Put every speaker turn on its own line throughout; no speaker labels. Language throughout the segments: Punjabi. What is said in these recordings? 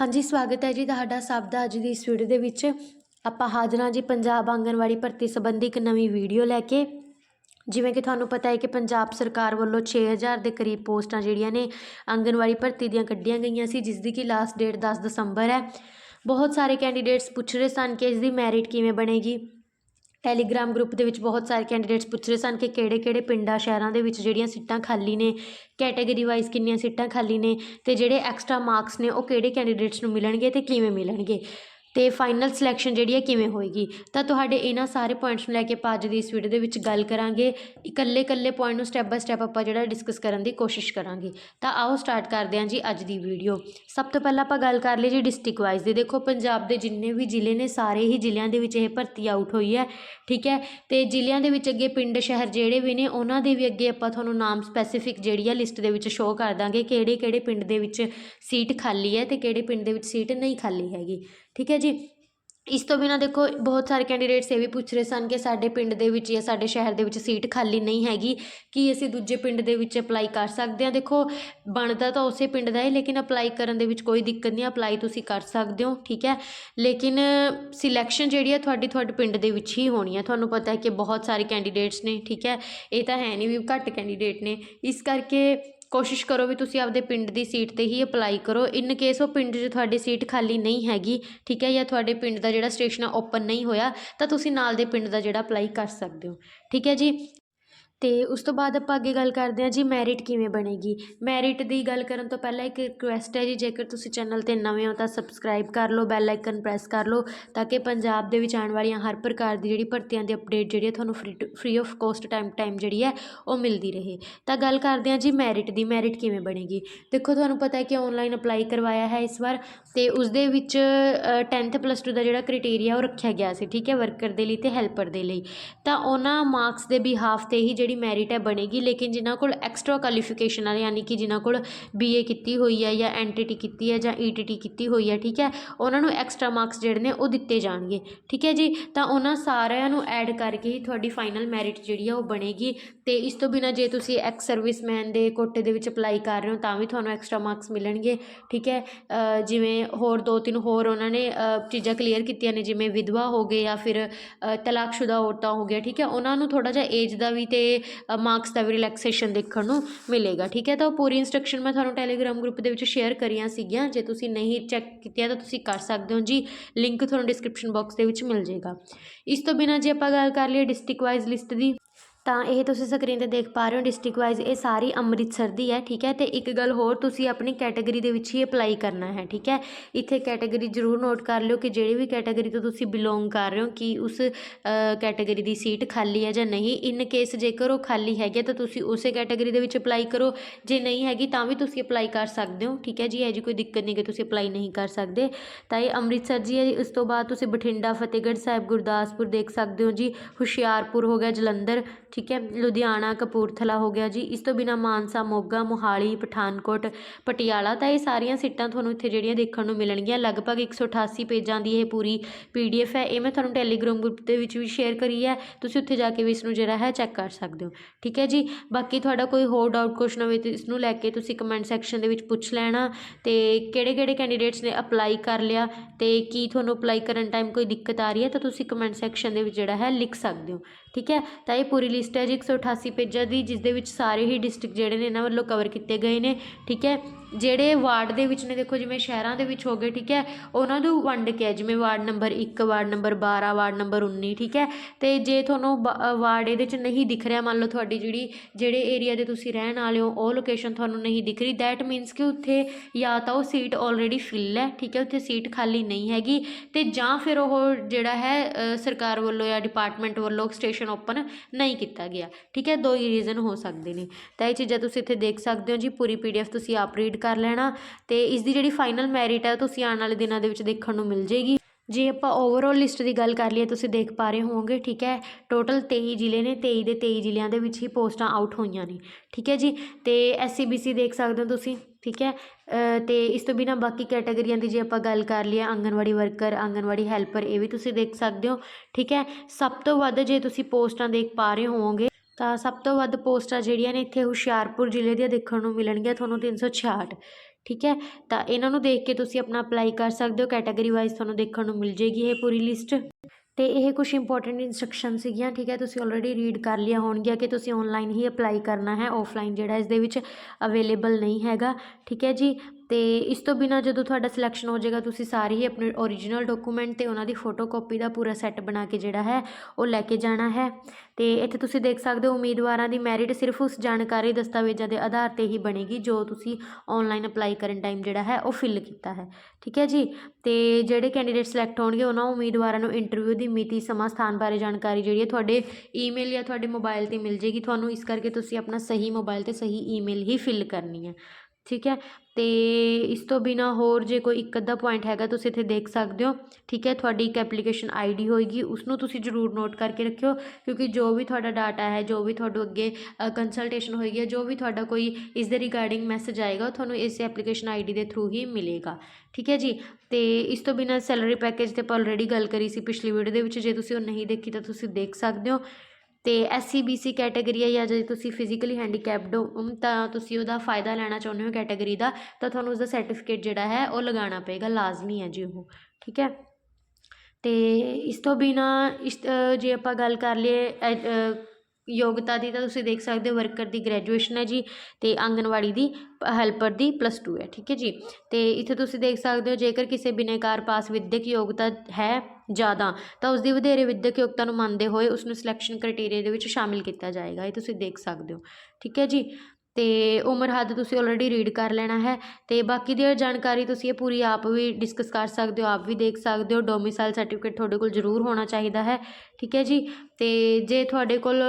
ਹਾਂਜੀ, ਸਵਾਗਤ ਹੈ ਜੀ ਤੁਹਾਡਾ ਸਭ ਦਾ ਅੱਜ ਦੀ ਇਸ ਵੀਡੀਓ ਦੇ ਵਿੱਚ। ਆਪਾਂ ਹਾਜ਼ਰ ਹਾਂ ਜੀ ਪੰਜਾਬ ਆਂਗਨਵਾੜੀ ਭਰਤੀ ਸੰਬੰਧੀ ਇੱਕ ਨਵੀਂ ਵੀਡੀਓ ਲੈ ਕੇ। ਜਿਵੇਂ ਕਿ ਤੁਹਾਨੂੰ ਪਤਾ ਹੈ ਕਿ ਪੰਜਾਬ ਸਰਕਾਰ ਵੱਲੋਂ 6000 ਦੇ ਕਰੀਬ ਪੋਸਟਾਂ ਜਿਹੜੀਆਂ ਨੇ ਆਂਗਨਵਾੜੀ ਭਰਤੀ ਦੀਆਂ ਕੱਢੀਆਂ ਗਈਆਂ ਸੀ, ਜਿਸ ਦੀ ਕਿ ਲਾਸਟ ਡੇਟ 10 ਦਸੰਬਰ ਹੈ। ਬਹੁਤ ਸਾਰੇ ਕੈਂਡੀਡੇਟਸ ਪੁੱਛ ਰਹੇ ਸਨ ਕਿ ਇਸ ਦੀ ਮੈਰਿਟ ਕਿਵੇਂ ਬਣੇਗੀ। ਟੈਲੀਗ੍ਰਾਮ ਗਰੁੱਪ ਦੇ ਵਿੱਚ ਬਹੁਤ ਸਾਰੇ ਕੈਂਡੀਡੇਟਸ ਪੁੱਛ ਰਹੇ ਸਨ ਕਿ ਕਿਹੜੇ-ਕਿਹੜੇ ਪਿੰਡਾਂ, ਸ਼ਹਿਰਾਂ ਦੇ ਵਿੱਚ ਜਿਹੜੀਆਂ ਸੀਟਾਂ ਖਾਲੀ ਨੇ ਕੈਟਾਗਰੀ ਵਾਈਜ਼ ਕਿੰਨੀਆਂ ਸੀਟਾਂ ਖਾਲੀ ਨੇ ਤੇ ਜਿਹੜੇ ਐਕਸਟਰਾ ਮਾਰਕਸ ਨੇ ਉਹ ਕਿਹੜੇ ਕੈਂਡੀਡੇਟਸ ਨੂੰ ਮਿਲਣਗੇ ਤੇ ਕਿਵੇਂ ਮਿਲਣਗੇ। ਅਤੇ ਫਾਈਨਲ ਸਿਲੈਕਸ਼ਨ ਜਿਹੜੀ ਹੈ ਕਿਵੇਂ ਹੋਏਗੀ? ਤਾਂ ਤੁਹਾਡੇ ਇਹਨਾਂ ਸਾਰੇ ਪੁਆਇੰਟਸ ਨੂੰ ਲੈ ਕੇ ਆਪਾਂ ਅੱਜ ਦੀ ਇਸ ਵੀਡੀਓ ਦੇ ਵਿੱਚ ਗੱਲ ਕਰਾਂਗੇ। ਇਕੱਲੇ ਇਕੱਲੇ ਪੁਆਇੰਟ ਨੂੰ ਸਟੈਪ ਬਾਏ ਸਟੈਪ ਆਪਾਂ ਜਿਹੜਾ ਡਿਸਕਸ ਕਰਨ ਦੀ ਕੋਸ਼ਿਸ਼ ਕਰਾਂਗੇ। ਤਾਂ ਆਓ ਸਟਾਰਟ ਕਰਦੇ ਹਾਂ ਜੀ ਅੱਜ ਦੀ ਵੀਡੀਓ ਸਭ ਤੋਂ ਪਹਿਲਾਂ ਆਪਾਂ ਗੱਲ ਕਰ ਲਈ ਜੀ ਡਿਸਟ੍ਰਿਕਟ ਵਾਈਜ਼ ਦੀ। ਦੇਖੋ ਪੰਜਾਬ ਦੇ ਜਿੰਨੇ ਵੀ ਜ਼ਿਲ੍ਹੇ ਨੇ, ਸਾਰੇ ਹੀ ਜ਼ਿਲ੍ਹਿਆਂ ਦੇ ਵਿੱਚ ਇਹ ਭਰਤੀ ਆਊਟ ਹੋਈ ਹੈ। ਠੀਕ ਹੈ? ਤੇ ਜ਼ਿਲ੍ਹਿਆਂ ਦੇ ਵਿੱਚ ਅੱਗੇ ਪਿੰਡ, ਸ਼ਹਿਰ ਜਿਹੜੇ ਵੀ ਨੇ, ਉਹਨਾਂ ਦੇ ਵੀ ਅੱਗੇ ਆਪਾਂ ਤੁਹਾਨੂੰ ਨਾਮ ਸਪੈਸੀਫਿਕ ਜਿਹੜੀ ਆ ਲਿਸਟ ਦੇ ਵਿੱਚ ਸ਼ੋਅ ਕਰ ਦਾਂਗੇ ਕਿਹੜੇ ਕਿਹੜੇ ਪਿੰਡ ਦੇ ਵਿੱਚ ਸੀਟ ਖਾਲੀ ਹੈ ਤੇ ਕਿਹੜੇ ਪਿੰਡ ਦੇ ਵਿੱਚ ਸੀਟ ਨਹੀਂ ਖਾਲੀ ਹੈਗੀ। ਠੀਕ ਹੈ ਜੀ? ਇਸ ਤੋਂ ਬਿਨਾਂ ਦੇਖੋ, ਬਹੁਤ ਸਾਰੇ ਕੈਂਡੀਡੇਟਸ ਇਹ ਵੀ ਪੁੱਛ ਰਹੇ ਸਨ ਕਿ ਸਾਡੇ ਪਿੰਡ ਦੇ ਵਿੱਚ ਜਾਂ ਸਾਡੇ ਸ਼ਹਿਰ ਦੇ ਵਿੱਚ ਸੀਟ ਖਾਲੀ ਨਹੀਂ ਹੈਗੀ, ਕੀ ਅਸੀਂ ਦੂਜੇ ਪਿੰਡ ਦੇ ਵਿੱਚ ਅਪਲਾਈ ਕਰ ਸਕਦੇ ਹਾਂ? ਦੇਖੋ, ਬਣਦਾ ਤਾਂ ਉਸੇ ਪਿੰਡ ਦਾ ਹੈ, ਲੇਕਿਨ ਅਪਲਾਈ ਕਰਨ ਦੇ ਵਿੱਚ ਕੋਈ ਦਿੱਕਤ ਨਹੀਂ ਅਪਲਾਈ ਤੁਸੀਂ ਕਰ ਸਕਦੇ ਹੋ, ਠੀਕ ਹੈ? ਲੇਕਿਨ ਸਿਲੈਕਸ਼ਨ ਜਿਹੜੀ ਹੈ ਤੁਹਾਡੀ ਤੁਹਾਡੇ ਪਿੰਡ ਦੇ ਵਿੱਚ ਹੀ ਹੋਣੀ ਹੈ। ਤੁਹਾਨੂੰ ਪਤਾ ਹੈ ਕਿ ਬਹੁਤ ਸਾਰੇ ਕੈਂਡੀਡੇਟਸ ਨੇ, ਠੀਕ ਹੈ? ਇਹ ਤਾਂ ਹੈ ਨਹੀਂ ਵੀ ਘੱਟ ਕੈਂਡੀਡੇਟ ਨੇ। ਇਸ ਕਰਕੇ ਕੋਸ਼ਿਸ਼ ਕਰੋ ਵੀ ਤੁਸੀਂ ਆਪਦੇ ਪਿੰਡ ਦੀ ਸੀਟ ਤੇ ਹੀ ਅਪਲਾਈ ਕਰੋ। ਇਨ ਕੇਸ ਉਹ ਪਿੰਡ 'ਚ ਤੁਹਾਡੀ ਸੀਟ ਖਾਲੀ ਨਹੀਂ ਹੈਗੀ, ਠੀਕ ਹੈ, ਜਾਂ ਤੁਹਾਡੇ ਪਿੰਡ ਦਾ ਜਿਹੜਾ ਸਟੇਸ਼ਨ ਆ ਓਪਨ ਨਹੀਂ ਹੋਇਆ, ਤਾਂ ਤੁਸੀਂ ਨਾਲ ਦੇ ਪਿੰਡ ਦਾ ਜਿਹੜਾ ਅਪਲਾਈ ਕਰ ਸਕਦੇ ਹੋ। ਠੀਕ ਹੈ ਜੀ? ਅਤੇ ਉਸ ਤੋਂ ਬਾਅਦ ਆਪਾਂ ਅੱਗੇ ਗੱਲ ਕਰਦੇ ਹਾਂ ਜੀ ਮੈਰਿਟ ਕਿਵੇਂ ਬਣੇਗੀ। ਮੈਰਿਟ ਦੀ ਗੱਲ ਕਰਨ ਤੋਂ ਪਹਿਲਾਂ ਇੱਕ ਰਿਕੁਐਸਟ ਹੈ ਜੀ, ਜੇਕਰ ਤੁਸੀਂ ਚੈਨਲ ਤੇ ਨਵੇਂ ਹੋ ਤਾਂ ਸਬਸਕ੍ਰਾਈਬ ਕਰ ਲਓ ਬੈਲ ਆਈਕਨ ਪ੍ਰੈਸ ਕਰ ਲਓ, ਤਾਂ ਕਿ ਪੰਜਾਬ ਦੇ ਵਿੱਚ ਆਉਣ ਵਾਲੀਆਂ ਹਰ ਪ੍ਰਕਾਰ ਦੀ ਜਿਹੜੀ ਭਰਤੀਆਂ ਦੀ ਅਪਡੇਟ ਜਿਹੜੀ ਹੈ ਤੁਹਾਨੂੰ free free of cost time time ਜਿਹੜੀ ਹੈ ਉਹ ਮਿਲਦੀ ਰਹੇ। ਤਾਂ ਗੱਲ ਕਰਦੇ ਹਾਂ ਜੀ ਮੈਰਿਟ ਦੀ ਮੈਰਿਟ ਕਿਵੇਂ ਬਣੇਗੀ। ਦੇਖੋ ਤੁਹਾਨੂੰ ਪਤਾ ਹੈ ਕਿ ਆਨਲਾਈਨ ਅਪਲਾਈ ਕਰਵਾਇਆ ਹੈ ਇਸ ਵਾਰ ਅਤੇ ਉਸ ਦੇ ਵਿੱਚ 10th ਪਲੱਸ 2 ਦਾ ਜਿਹੜਾ ਕ੍ਰਾਈਟੇਰੀਆ ਉਹ ਰੱਖਿਆ ਗਿਆ ਸੀ, ਠੀਕ ਹੈ ਵਰਕਰ ਦੇ ਲਈ ਅਤੇ ਹੈਲਪਰ ਦੇ ਲਈ। ਤਾਂ ਉਹਨਾਂ ਮਾਰਕਸ ਦੇ ਬਿਹਾਫ ਤੇ ਹੀ ਜਿਹੜੀ ਮੈਰਿਟ ਹੈ ਬਣੇਗੀ, ਲੇਕਿਨ ਜਿਨ੍ਹਾਂ ਕੋਲ ਐਕਸਟਰਾ ਕੁਆਲੀਫਿਕੇਸ਼ਨ ਆ, ਯਾਨੀ ਕਿ ਜਿਨ੍ਹਾਂ ਕੋਲ ਬੀਏ ਕੀਤੀ ਹੋਈ ਹੈ ਜਾਂ ਐਨਟੀਟੀ ਕੀਤੀ ਹੈ ਜਾਂ ਈਟੀਟੀ ਕੀਤੀ ਹੋਈ ਹੈ ਠੀਕ ਹੈ, ਉਹਨਾਂ ਨੂੰ ਐਕਸਟਰਾ ਮਾਰਕਸ ਜਿਹੜੇ ਨੇ ਉਹ ਦਿੱਤੇ ਜਾਣਗੇ, ਠੀਕ ਹੈ ਜੀ। ਤਾਂ ਉਹਨਾਂ ਸਾਰਿਆਂ ਨੂੰ ਐਡ ਕਰਕੇ ਹੀ ਤੁਹਾਡੀ ਫਾਈਨਲ ਮੈਰਿਟ ਜਿਹੜੀ ਆ ਉਹ ਬਣੇਗੀ ਤੇ ਇਸ ਤੋਂ ਬਿਨਾ ਜੇ ਤੁਸੀਂ ਐਕਸ ਸਰਵਿਸਮੈਨ ਦੇ ਕੋਟੇ ਦੇ ਵਿੱਚ ਅਪਲਾਈ ਕਰ ਰਹੇ ਹੋ, ਤਾਂ ਵੀ ਤੁਹਾਨੂੰ ਐਕਸਟਰਾ ਮਾਰਕਸ ਮਿਲਣਗੇ, ਠੀਕ ਹੈ। ਜਿਵੇਂ ਹੋਰ ਦੋ ਤਿੰਨ ਹੋਰ ਉਹਨਾਂ ਨੇ ਚੀਜ਼ਾਂ ਕਲੀਅਰ ਕੀਤੀਆਂ ਨੇ, ਜਿਵੇਂ ਵਿਧਵਾ ਹੋ ਗਏ ਜਾਂ ਫਿਰ ਤਲਾਕਸ਼ੁਦਾ ਔਰਤਾਂ ਹੋ ਗਿਆ ਠੀਕ ਹੈ, ਉਹਨਾਂ ਨੂੰ ਥੋੜਾ ਜਿਹਾ ਏਜ ਦਾ ਵੀ ਤੇ ਮਾਰਕਸ ਦਾ ਵੀ ਰਿਲੈਕਸੇਸ਼ਨ ਦੇਖਣ ਨੂੰ ਮਿਲੇਗਾ, ਠੀਕ ਹੈ? ਤਾਂ ਉਹ ਪੂਰੀ ਇਨਸਟਰਕਸ਼ਨ ਮੈਂ ਤੁਹਾਨੂੰ ਟੈਲੀਗ੍ਰਾਮ ਗਰੁੱਪ ਦੇ ਵਿੱਚ ਸ਼ੇਅਰ ਕਰੀਆਂ ਸੀਗੀਆਂ। ਜੇ ਤੁਸੀਂ ਨਹੀਂ ਚੈੱਕ ਕੀਤੀਆਂ ਤਾਂ ਤੁਸੀਂ ਕਰ ਸਕਦੇ ਹੋ ਜੀ। ਲਿੰਕ ਤੁਹਾਨੂੰ ਡਿਸਕ੍ਰਿਪਸ਼ਨ ਬਾਕਸ ਦੇ ਵਿੱਚ ਮਿਲ ਜਾਏਗਾ। ਇਸ ਤੋਂ ਬਿਨਾਂ ਜੇ ਆਪਾਂ ਗੱਲ ਕਰ ਲਈਏ ਡਿਸਟ੍ਰਿਕਟ ਵਾਈਜ਼ ਲਿਸਟ ਦੀ। ਤਾਂ ਇਹ ਤੁਸੀਂ ਸਕਰੀਨ ਤੇ ਦੇਖ ਪਾ ਰਹੇ ਹੋ ਡਿਸਟ੍ਰਿਕਟ ਵਾਈਜ਼ ਇਹ ਸਾਰੀ ਅੰਮ੍ਰਿਤਸਰ ਦੀ ਹੈ, ਠੀਕ ਹੈ? ਅਤੇ ਇੱਕ ਗੱਲ ਹੋਰ ਤੁਸੀਂ ਆਪਣੀ ਕੈਟਾਗਰੀ ਦੇ ਵਿੱਚ ਹੀ ਅਪਲਾਈ ਕਰਨਾ ਹੈ, ਠੀਕ ਹੈ? ਇੱਥੇ ਕੈਟਾਗਰੀ ਜ਼ਰੂਰ ਨੋਟ ਕਰ ਲਿਓ ਕਿ ਜਿਹੜੀ ਵੀ ਕੈਟਾਗਰੀ ਤੋਂ ਤੁਸੀਂ ਬਿਲੋਂਗ ਕਰ ਰਹੇ ਹੋ, ਕਿ ਉਸ ਕੈਟਾਗਰੀ ਦੀ ਸੀਟ ਖਾਲੀ ਹੈ ਜਾਂ ਨਹੀਂ। ਇਨ ਕੇਸ ਜੇਕਰ ਉਹ ਖਾਲੀ ਹੈਗੀ ਹੈ, ਤਾਂ ਤੁਸੀਂ ਉਸੇ ਕੈਟਾਗਰੀ ਦੇ ਵਿੱਚ ਅਪਲਾਈ ਕਰੋ। ਜੇ ਨਹੀਂ ਹੈਗੀ, ਤਾਂ ਵੀ ਤੁਸੀਂ ਅਪਲਾਈ ਕਰ ਸਕਦੇ ਹੋ, ਠੀਕ ਹੈ ਜੀ? ਇਹ ਜੀ ਕੋਈ ਦਿੱਕਤ ਨਹੀਂ ਕਿ ਤੁਸੀਂ ਅਪਲਾਈ ਨਹੀਂ ਕਰ ਸਕਦੇ। ਤਾਂ ਇਹ ਅੰਮ੍ਰਿਤਸਰ ਜੀ ਹੈ ਇਸ ਤੋਂ ਬਾਅਦ ਤੁਸੀਂ ਬਠਿੰਡਾ, ਫਤਿਹਗੜ੍ਹ ਸਾਹਿਬ, ਗੁਰਦਾਸਪੁਰ ਦੇਖ ਸਕਦੇ ਹੋ ਜੀ। ਹੁਸ਼ਿਆਰਪੁਰ ਹੋ ਗਿਆ, ਜਲੰਧਰ ਠੀਕ ਹੈ, ਲੁਧਿਆਣਾ, ਕਪੂਰਥਲਾ ਹੋ ਗਿਆ ਜੀ। ਇਸ ਤੋਂ ਬਿਨਾਂ ਮਾਨਸਾ, ਮੋਗਾ, ਮੋਹਾਲੀ, ਪਠਾਨਕੋਟ, ਪਟਿਆਲਾ ਤਾਂ ਇਹ ਸਾਰੀਆਂ ਸੀਟਾਂ ਤੁਹਾਨੂੰ ਇੱਥੇ ਜਿਹੜੀਆਂ ਦੇਖਣ ਨੂੰ ਮਿਲਣਗੀਆਂ। ਲਗਭਗ 188 ਪੇਜਾਂ ਦੀ ਇਹ ਪੂਰੀ ਪੀਡੀਐਫ ਹੈ। ਇਹ ਮੈਂ ਤੁਹਾਨੂੰ ਟੈਲੀਗ੍ਰਾਮ ਗਰੁੱਪ ਦੇ ਵਿੱਚ ਵੀ ਸ਼ੇਅਰ ਕਰੀ ਹੈ। ਤੁਸੀਂ ਉੱਥੇ ਜਾ ਕੇ ਵੀ ਇਸ ਨੂੰ ਜਿਹੜਾ ਹੈ ਚੈੱਕ ਕਰ ਸਕਦੇ ਹੋ। ਠੀਕ ਹੈ ਜੀ? ਬਾਕੀ ਤੁਹਾਡਾ ਕੋਈ ਹੋਰ ਡਾਊਟ ਕੁਐਸਚਨ ਹੋਵੇ ਤਾਂ ਇਸ ਨੂੰ ਲੈ ਕੇ ਤੁਸੀਂ ਕਮੈਂਟ ਸੈਕਸ਼ਨ ਦੇ ਵਿੱਚ ਪੁੱਛ ਲੈਣਾ ਤੇ ਕਿਹੜੇ ਕਿਹੜੇ ਕੈਂਡੀਡੇਟਸ ਨੇ ਅਪਲਾਈ ਕਰ ਲਿਆ ਤੇ ਕੀ ਤੁਹਾਨੂੰ ਅਪਲਾਈ ਕਰਨ ਟਾਈਮ ਕੋਈ ਦਿੱਕਤ ਆ ਰਹੀ ਹੈ ਤਾਂ ਤੁਸੀਂ ਕਮੈਂਟ ਸੈਕਸ਼ਨ ਦੇ ਵਿੱਚ ਜਿਹੜਾ ਹੈ ਲਿਖ ਸਕਦੇ ਹੋ। ਠੀਕ ਹੈ? ਤਾਂ ਇਹ ਪੂਰੀ ਲਿਸਟ ਹੈ ਜੀ 188 ਪੇਜਾਂ ਦੀ ਜਿਸ ਦੇ ਵਿੱਚ ਸਾਰੇ ਹੀ ਡਿਸਟ੍ਰਿਕਟ ਜਿਹੜੇ ਨੇ ਇਹਨਾਂ ਵੱਲੋਂ ਕਵਰ ਕੀਤੇ ਗਏ ਨੇ, ਠੀਕ ਹੈ? ਜਿਹੜੇ ਵਾਰਡ ਦੇ ਵਿੱਚ ਨੇ ਦੇਖੋ ਜਿਵੇਂ ਸ਼ਹਿਰਾਂ ਦੇ ਵਿੱਚ ਹੋ ਗਏ ਠੀਕ ਹੈ ਉਹਨਾਂ ਨੂੰ ਵੰਡ ਕੇ ਹੈ, ਜਿਵੇਂ ਵਾਰਡ ਨੰਬਰ ਇੱਕ ਵਾਰਡ ਨੰਬਰ 12 ਵਾਰਡ ਨੰਬਰ 19 ਠੀਕ ਹੈ ਅਤੇ ਜੇ ਤੁਹਾਨੂੰ ਬ- ਵਾਰਡ ਇਹਦੇ 'ਚ ਨਹੀਂ ਦਿਖ ਰਿਹਾ ਮੰਨ ਲਓ ਤੁਹਾਡੀ ਜਿਹੜੀ ਜਿਹੜੇ ਏਰੀਆ ਦੇ ਤੁਸੀਂ ਰਹਿਣ ਵਾਲੇ ਹੋ ਉਹ ਲੋਕੇਸ਼ਨ ਤੁਹਾਨੂੰ ਨਹੀਂ ਦਿਖ ਰਹੀ ਦੈਟ ਮੀਨਸ ਕਿ ਉੱਥੇ ਜਾਂ ਤਾਂ ਉਹ ਸੀਟ ਆਲਰੇਡੀ ਫਿਲ ਹੈ ਠੀਕ ਹੈ ਉੱਥੇ ਸੀਟ ਖਾਲੀ ਨਹੀਂ ਹੈਗੀ ਤੇ ਜਾਂ ਫਿਰ ਉਹ ਜਿਹੜਾ ਹੈ ਸਰਕਾਰ ਵੱਲੋਂ ਜਾਂ ਡਿਪਾਰਟਮੈਂਟ ਵੱਲੋਂ ਸਟੇਸ਼ਨ ਓਪਨ ਨਹੀਂ ਕੀਤਾ ਗਿਆ ਠੀਕ ਹੈ ਦੋ ਹੀ ਰੀਜ਼ਨ ਹੋ ਸਕਦੇ ਨੇ ਤਾਂ ਇਹ ਚੀਜ਼ਾਂ ਤੁਸੀਂ ਇੱਥੇ ਦੇਖ ਸਕਦੇ ਹੋ ਜੀ ਪੂਰੀ ਪੀਡੀਐਫ ਤੁਸੀਂ ਆਪ ਰੀਡ ਕਰ ਲੈਣਾ ਅਤੇ ਇਸ ਦੀ ਜਿਹੜੀ ਫਾਈਨਲ ਮੈਰਿਟ ਹੈ ਤੁਸੀਂ ਆਉਣ ਵਾਲੇ ਦਿਨਾਂ ਦੇ ਵਿੱਚ ਦੇਖਣ ਨੂੰ ਮਿਲ ਜੇਗੀ। ਜੇ ਆਪਾਂ ਓਵਰਆਲ ਲਿਸਟ ਦੀ ਗੱਲ ਕਰ ਲਈਏ ਤੁਸੀਂ ਦੇਖ ਪਾ ਰਹੇ ਹੋਵੋਗੇ ਠੀਕ ਹੈ? ਟੋਟਲ 23 ਜ਼ਿਲ੍ਹੇ ਨੇ 23 ਦੇ 23 ਜ਼ਿਲ੍ਹਿਆਂ ਦੇ ਵਿੱਚ ਹੀ ਪੋਸਟਾਂ ਆਊਟ ਹੋਈਆਂ ਨੇ ਠੀਕ ਹੈ ਜੀ? ਤੇ ਐਸਸੀਬੀਸੀ ਦੇਖ ਸਕਦੇ ਹੋ ਤੁਸੀਂ ਠੀਕ ਹੈ? ਅ, ਤੇ ਇਸ ਤੋਂ ਬਿਨਾ ਬਾਕੀ ਕੈਟਾਗਰੀਆਂ ਦੀ ਜੇ ਆਪਾਂ ਗੱਲ ਕਰ ਲਈਏ ਆਂਗਨਵਾੜੀ ਵਰਕਰ ਆਂਗਨਵਾੜੀ ਹੈਲਪਰ ਇਹ ਵੀ ਤੁਸੀਂ ਦੇਖ ਸਕਦੇ ਹੋ ਠੀਕ ਹੈ? ਸਭ ਤੋਂ ਵੱਧ ਜੇ ਤੁਸੀਂ ਪੋਸਟਾਂ ਦੇਖ ਪਾ ਰਹੇ ਹੋਵੋਗੇ ਤਾਂ ਸਭ ਤੋਂ ਵੱਧ ਪੋਸਟਾਂ ਜਿਹੜੀਆਂ ਨੇ ਇੱਥੇ ਹੁਸ਼ਿਆਰਪੁਰ ਜ਼ਿਲ੍ਹੇ ਦੀਆਂ ਦੇਖਣ ਨੂੰ ਮਿਲਣਗੀਆਂ, ਤੁਹਾਨੂੰ 366 ਠੀਕ ਹੈ? ਤਾਂ ਇਹਨਾਂ ਨੂੰ ਦੇਖ ਕੇ ਤੁਸੀਂ ਆਪਣਾ ਅਪਲਾਈ ਕਰ ਸਕਦੇ ਹੋ ਕੈਟਾਗਰੀ ਵਾਈਜ਼ ਤੁਹਾਨੂੰ ਦੇਖਣ ਨੂੰ ਮਿਲ ਜੇਗੀ ਇਹ ਪੂਰੀ ਲਿਸਟ ਤੇ ਇਹ ਕੁਝ ਇੰਪੋਰਟੈਂਟ ਇਨਸਟਰਕਸ਼ਨ ਸੀਗੀਆਂ, ਠੀਕ ਹੈ? ਤੁਸੀਂ ਆਲਰੇਡੀ ਰੀਡ ਕਰ ਲਿਆ ਹੋਣਗੀਆਂ ਕਿ ਤੁਸੀਂ ਆਨਲਾਈਨ ਹੀ ਅਪਲਾਈ ਕਰਨਾ ਹੈ ਆਫਲਾਈਨ ਜਿਹੜਾ ਇਸ ਦੇ ਵਿੱਚ ਅਵੇਲੇਬਲ ਨਹੀਂ ਹੈਗਾ, ਠੀਕ ਹੈ ਜੀ? ਅਤੇ ਇਸ ਤੋਂ ਬਿਨਾਂ ਜਦੋਂ ਤੁਹਾਡਾ ਸਿਲੈਕਸ਼ਨ ਹੋ ਜਾਏਗਾ, ਤੁਸੀਂ ਸਾਰੇ ਹੀ ਆਪਣੇ ਓਰੀਜਨਲ ਡਾਕੂਮੈਂਟ ਅਤੇ ਉਹਨਾਂ ਦੀ ਫੋਟੋ ਫੋਟੋਕਾਪੀ ਦਾ ਪੂਰਾ ਸੈੱਟ ਬਣਾ ਕੇ ਜਿਹੜਾ ਹੈ, ਉਹ ਲੈ ਕੇ ਜਾਣਾ ਹੈ। ਅਤੇ ਇੱਥੇ ਤੁਸੀਂ ਦੇਖ ਸਕਦੇ ਹੋ ਉਮੀਦਵਾਰਾਂ ਦੀ ਮੈਰਿਟ ਸਿਰਫ ਉਸ ਜਾਣਕਾਰੀ ਦਸਤਾਵੇਜ਼ਾਂ ਦੇ ਆਧਾਰ ਤੇ ਹੀ ਬਣੇਗੀ, ਜੋ ਤੁਸੀਂ ਆਨਲਾਈਨ ਅਪਲਾਈ ਕਰਨ ਟਾਈਮ ਜਿਹੜਾ ਹੈ, ਉਹ ਫਿਲ ਕੀਤਾ ਹੈ। ਠੀਕ ਹੈ ਜੀ? ਤੇ ਜਿਹੜੇ ਕੈਂਡੀਡੇਟ ਸਿਲੈਕਟ ਹੋਣਗੇ, ਉਹਨਾਂ ਉਮੀਦਵਾਰਾਂ ਨੂੰ ਇੰਟਰਵਿਊ ਦੀ ਮਿਤੀ, ਸਮਾਂ, ਸਥਾਨ ਬਾਰੇ ਜਾਣਕਾਰੀ ਜਿਹੜੀ ਹੈ, ਤੁਹਾਡੇ ਈਮੇਲ ਜਾਂ ਤੁਹਾਡੇ ਮੋਬਾਈਲ ਤੇ ਮਿਲ ਜੇਗੀ ਤੁਹਾਨੂੰ ਇਸ ਕਰਕੇ ਤੁਸੀਂ ਆਪਣਾ ਸਹੀ ਮੋਬਾਈਲ ਤੇ ਸਹੀ ਈਮੇਲ ਹੀ ਫਿਲ ਕਰਨੀ ਹੈ। ਠੀਕ ਹੈ ਤੇ ਇਸ ਤੋਂ ਬਿਨਾ ਹੋਰ ਜੇ ਕੋਈ ਇੱਕ ਅੱਧਾ ਪੁਆਇੰਟ ਹੈਗਾ ਤੁਸੀਂ ਇੱਥੇ ਦੇਖ ਸਕਦੇ ਹੋ ਠੀਕ ਹੈ ਤੁਹਾਡੀ ਇੱਕ ਐਪਲੀਕੇਸ਼ਨ ਆਈਡੀ ਹੋਏਗੀ ਉਸ ਨੂੰ ਤੁਸੀਂ ਜ਼ਰੂਰ ਨੋਟ ਕਰਕੇ ਰੱਖਿਓ ਕਿਉਂਕਿ ਜੋ ਵੀ ਤੁਹਾਡਾ ਡਾਟਾ ਹੈ ਜੋ ਵੀ ਤੁਹਾਡੇ ਅੱਗੇ ਕੰਸਲਟੇਸ਼ਨ ਹੋਏਗੀ ਜੋ ਵੀ ਤੁਹਾਡਾ ਕੋਈ ਇਸ ਦੇ ਰਿਗਾਰਡਿੰਗ ਮੈਸੇਜ ਆਏਗਾ ਉਹ ਤੁਹਾਨੂੰ ਇਸ ਐਪਲੀਕੇਸ਼ਨ ਆਈਡੀ ਦੇ ਥਰੂ ਹੀ ਮਿਲੇਗਾ ਠੀਕ ਹੈ ਜੀ ਤੇ ਇਸ ਤੋਂ ਬਿਨਾ ਸੈਲਰੀ ਪੈਕੇਜ ਤੇ ਆਪਾਂ ਆਲਰੇਡੀ ਗੱਲ ਕਰੀ ਸੀ ਪਿਛਲੀ ਵੀਡੀਓ ਦੇ ਵਿੱਚ ਜੇ ਤੁਸੀਂ ਉਹ ਨਹੀਂ ਦੇਖੀ ਤਾਂ ਤੁਸੀਂ ਦੇਖ ਸਕਦੇ ਹੋ ਅਤੇ S C B C category ਹੈ ਜਾਂ ਜੇ ਤੁਸੀਂ ਫਿਜ਼ੀਕਲੀ ਹੈਂਡੀਕੈਪਡ ਹੋ ਤਾਂ ਤੁਸੀਂ ਉਹਦਾ ਫਾਇਦਾ ਲੈਣਾ ਚਾਹੁੰਦੇ ਹੋ ਕੈਟਾਗਰੀ ਦਾ, ਤਾਂ ਤੁਹਾਨੂੰ ਉਸਦਾ ਸਰਟੀਫਿਕੇਟ ਜਿਹੜਾ ਹੈ ਉਹ ਲਗਾਉਣਾ ਪਏਗਾ, ਲਾਜ਼ਮੀ ਹੈ ਜੀ ਉਹ, ਠੀਕ ਹੈ? ਅਤੇ ਇਸ ਤੋਂ ਬਿਨਾਂ, ਇਸ ਜੇ ਆਪਾਂ ਗੱਲ ਕਰ ਲਈਏ ਐ- ਯੋਗਤਾ ਦੀ ਤਾਂ ਤੁਸੀਂ ਦੇਖ ਸਕਦੇ ਹੋ ਵਰਕਰ ਦੀ ਗ੍ਰੈਜੂਏਸ਼ਨ ਹੈ ਜੀ ਤੇ ਆਂਗਨਵਾੜੀ ਦੀ ਹੈਲਪਰ ਦੀ ਪਲੱਸ 2 ਹੈ, ਠੀਕ ਹੈ ਜੀ। ਤੇ ਇੱਥੇ ਤੁਸੀਂ ਦੇਖ ਸਕਦੇ ਹੋ, ਜੇਕਰ ਕਿਸੇ ਬਿਨੇਕਾਰ ਪਾਸ ਵਿਦਿਅਕ ਯੋਗਤਾ ਹੈ ਜ਼ਿਆਦਾ, ਤਾਂ ਉਸ ਦੀ ਵਧੇਰੇ ਵਿਦਿਅਕ ਯੋਗਤਾ ਨੂੰ ਮੰਨਦੇ ਹੋਏ ਉਸ ਨੂੰ ਸਿਲੈਕਸ਼ਨ ਕ੍ਰਾਈਟੇਰੀਆ ਦੇ ਵਿੱਚ ਸ਼ਾਮਿਲ ਕੀਤਾ ਜਾਏਗਾ, ਇਹ ਤੁਸੀਂ ਦੇਖ ਸਕਦੇ ਹੋ, ਠੀਕ ਹੈ ਜੀ। ਤੇ ਉਮਰ ਹੱਦ ਤੁਸੀਂ ਆਲਰੇਡੀ ਰੀਡ ਕਰ ਲੈਣਾ ਹੈ ਤੇ ਬਾਕੀ ਦੀ ਜਾਣਕਾਰੀ ਤੁਸੀਂ ਇਹ ਪੂਰੀ ਆਪ ਵੀ ਡਿਸਕਸ ਕਰ ਸਕਦੇ ਹੋ, ਆਪ ਵੀ ਦੇਖ ਸਕਦੇ ਹੋ ਡੋਮਿਸਾਈਲ ਸਰਟੀਫਿਕੇਟ ਤੁਹਾਡੇ ਕੋਲ ਜ਼ਰੂਰ ਹੋਣਾ ਚਾਹੀਦਾ ਹੈ, ਠੀਕ ਹੈ ਜੀ। ਅਤੇ ਜੇ ਤੁਹਾਡੇ ਕੋਲ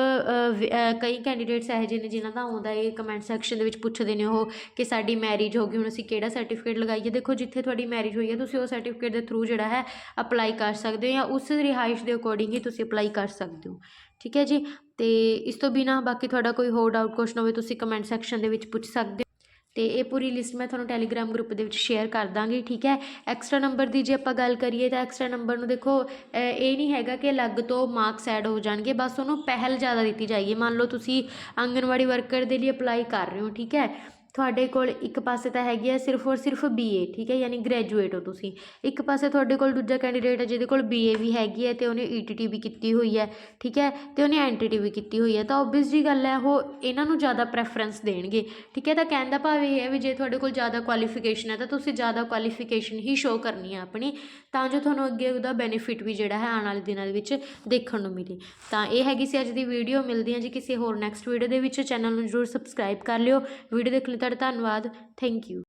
ਕਈ ਕੈਂਡੀਡੇਟਸ ਇਹੋ ਜਿਹੇ ਨੇ ਜਿਨ੍ਹਾਂ ਦਾ ਆਉਂਦਾ ਇਹ ਕਮੈਂਟ ਸੈਕਸ਼ਨ ਦੇ ਵਿੱਚ ਪੁੱਛਦੇ ਨੇ ਉਹ ਕਿ ਸਾਡੀ ਮੈਰਿਜ ਹੋ ਗਈ, ਹੁਣ ਅਸੀਂ ਕਿਹੜਾ ਸਰਟੀਫਿਕੇਟ ਲਗਾਈਏ? ਦੇਖੋ, ਜਿੱਥੇ ਤੁਹਾਡੀ ਮੈਰਿਜ ਹੋਈ ਹੈ, ਤੁਸੀਂ ਉਹ ਸਰਟੀਫਿਕੇਟ ਦੇ ਥਰੂ ਜਿਹੜਾ ਹੈ ਅਪਲਾਈ ਕਰ ਸਕਦੇ ਹੋ ਜਾਂ ਉਸ ਰਿਹਾਇਸ਼ ਦੇ ਅਕੋਰਡਿੰਗ ਹੀ ਤੁਸੀਂ ਅਪਲਾਈ ਕਰ ਸਕਦੇ ਹੋ। ਠੀਕ ਹੈ ਜੀ? ਅਤੇ ਇਸ ਤੋਂ ਬਿਨਾਂ ਬਾਕੀ ਤੁਹਾਡਾ ਕੋਈ ਹੋਰ ਡਾਊਟ ਕੁਐਸਚਨ ਹੋਵੇ, ਤੁਸੀਂ ਕਮੈਂਟ ਸੈਕਸ਼ਨ ਦੇ ਵਿੱਚ ਪੁੱਛ ਸਕਦੇ ਹੋ ਤੇ ਇਹ ਪੂਰੀ ਲਿਸਟ ਮੈਂ ਤੁਹਾਨੂੰ ਟੈਲੀਗ੍ਰਾਮ ਗਰੁੱਪ ਦੇ ਵਿੱਚ ਸ਼ੇਅਰ ਕਰ ਦਾਂਗੀ, ਠੀਕ ਹੈ? ਐਕਸਟਰਾ ਨੰਬਰ ਦੀ ਜੇ ਆਪਾਂ ਗੱਲ ਕਰੀਏ ਤਾਂ ਐਕਸਟਰਾ ਨੰਬਰ ਨੂੰ ਦੇਖੋ ਇਹ ਨਹੀਂ ਹੈਗਾ ਕਿ ਅਲੱਗ ਤੋਂ ਮਾਰਕਸ ਐਡ ਹੋ ਜਾਣਗੇ, ਬਸ ਉਹਨੂੰ ਪਹਿਲ ਜ਼ਿਆਦਾ ਦਿੱਤੀ ਜਾਏਗੀ ਮੰਨ ਲਓ ਤੁਸੀਂ ਆਂਗਨਵਾੜੀ ਵਰਕਰ ਦੇ ਲਈ ਅਪਲਾਈ ਕਰ ਰਹੇ ਹੋ, ਠੀਕ ਹੈ? ਤੁਹਾਡੇ ਕੋਲ ਇੱਕ ਪਾਸੇ ਤਾਂ ਹੈਗੀ ਹੈ ਸਿਰਫ ਔਰ ਸਿਰਫ ਬੀਏ ਠੀਕ ਹੈ, ਯਾਨੀ ਗ੍ਰੈਜੂਏਟ ਹੋ ਤੁਸੀਂ। ਇੱਕ ਪਾਸੇ ਤੁਹਾਡੇ ਕੋਲ ਦੂਜਾ ਕੈਂਡੀਡੇਟ ਹੈ ਜਿਹਦੇ ਕੋਲ ਬੀਏ ਵੀ ਹੈਗੀ ਹੈ ਤੇ ਉਹਨੇ ਈਟੀਟੀ ਵੀ ਕੀਤੀ ਹੋਈ ਹੈ, ਠੀਕ ਹੈ, ਤੇ ਉਹਨੇ ਐਨਟੀਟੀ ਵੀ ਕੀਤੀ ਹੋਈ ਹੈ। ਤਾਂ ਓਬਵੀਅਸ ਜੀ ਗੱਲ ਹੈ, ਉਹ ਇਹਨਾਂ ਨੂੰ ਜ਼ਿਆਦਾ ਪ੍ਰੈਫਰੈਂਸ ਦੇਣਗੇ, ਠੀਕ ਹੈ, ਤਾਂ ਕਹਿਣ ਦਾ ਭਾਵ ਇਹ ਹੈ ਵੀ ਜੇ ਤੁਹਾਡੇ ਕੋਲ ਜ਼ਿਆਦਾ ਕੁਆਲੀਫਿਕੇਸ਼ਨ ਹੈ, ਤਾਂ ਤੁਸੀਂ ਜ਼ਿਆਦਾ ਕੁਆਲੀਫਿਕੇਸ਼ਨ ਹੀ ਸ਼ੋਅ ਕਰਨੀ ਹੈ ਆਪਣੀ, ਤਾਂ ਜੋ ਤੁਹਾਨੂੰ ਅੱਗੇ ਉਹਦਾ ਬੈਨੀਫਿਟ ਵੀ ਜਿਹੜਾ ਹੈ ਆਉਣ ਵਾਲੇ ਦਿਨਾਂ ਦੇ ਵਿੱਚ ਦੇਖਣ ਨੂੰ ਮਿਲੇ। ਤਾਂ ਇਹ ਹੈਗੀ ਸੀ ਅੱਜ ਦੀ ਵੀਡੀਓ ਮਿਲਦੀ ਹਾਂ ਜੀ ਕਿਸੇ ਹੋਰ ਨੈਕਸਟ ਵੀਡੀਓ ਦੇ ਵਿੱਚ। ਚੈਨਲ ਨੂੰ ਜ਼ਰੂਰ ਸਬਸਕ੍ਰਾਈਬ ਕਰ ਲਿਓ। ਵੀਡੀਓ ਦੇਖਣ ਲਈ ਤੁਹਾਡਾ ਧੰਨਵਾਦ। Thank you